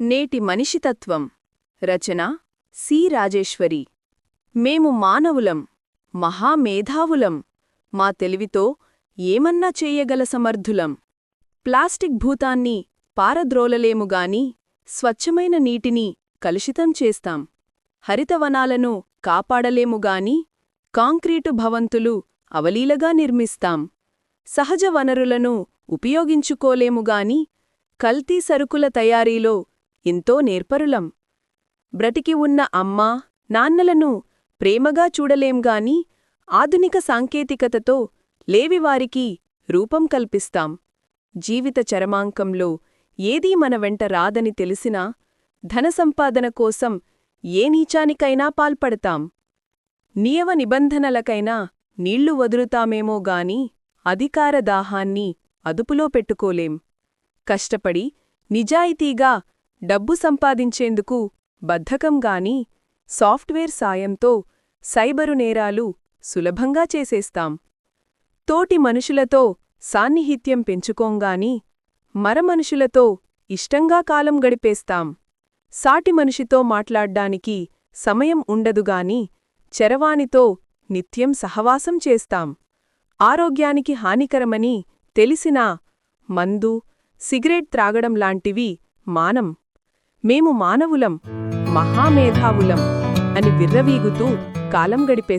నేటి మనిషితత్వం రచన సి. రాజేశ్వరి. మేము మానవులం మహామేధావులం. మా తెలివితో ఏమన్నా చేయగల సమర్థులం. ప్లాస్టిక్ భూతాన్ని పారద్రోలలేముగాని స్వచ్ఛమైన నీటిని కలుషితం చేస్తాం. హరితవనాలను కాపాడలేముగాని కాంక్రీటు భవంతులు అవలీలగా నిర్మిస్తాం. సహజ వనరులను ఉపయోగించుకోలేముగాని కల్తీ సరుకుల తయారీలో ఎంతో నేర్పరులం. బ్రతికి ఉన్న అమ్మా నాన్నలను ప్రేమగా చూడలేంగాని ఆధునిక సాంకేతికతతో లేవివారికి రూపం కల్పిస్తాం. జీవిత చరమాంకంలో ఏదీ మన వెంట రాదని తెలిసినా ధనసంపాదన కోసం ఏ నీచానికైనా పాల్పడతాం. నియమ నిబంధనలకైనా నీళ్ళు వదులుతామేమోగాని అధికారదాహాన్ని అధికార దాహాన్ని అదుపులో పెట్టుకోలేం. కష్టపడి నిజాయితీగా డబ్బు సంపాదించేందుకు బద్ధకంగాని సాఫ్ట్వేర్ సాయంతో సైబరు నేరాలు సులభంగా చేసేస్తాం. తోటి మనుషులతో సాన్నిహిత్యం పెంచుకోంగాని మరమనుషులతో ఇష్టంగా కాలం గడిపేస్తాం. సాటి మనిషితో మాట్లాడ్డానికి సమయం ఉండదుగాని చరవాణితో నిత్యం సహవాసం చేస్తాం. ఆరోగ్యానికి హానికరమని తెలిసినా మందు సిగరెట్ త్రాగడం లాంటివి మానం. మేము మానవులం మహామేధావులం అని విర్రవీగుతూ కాలం గడిపేస్తాం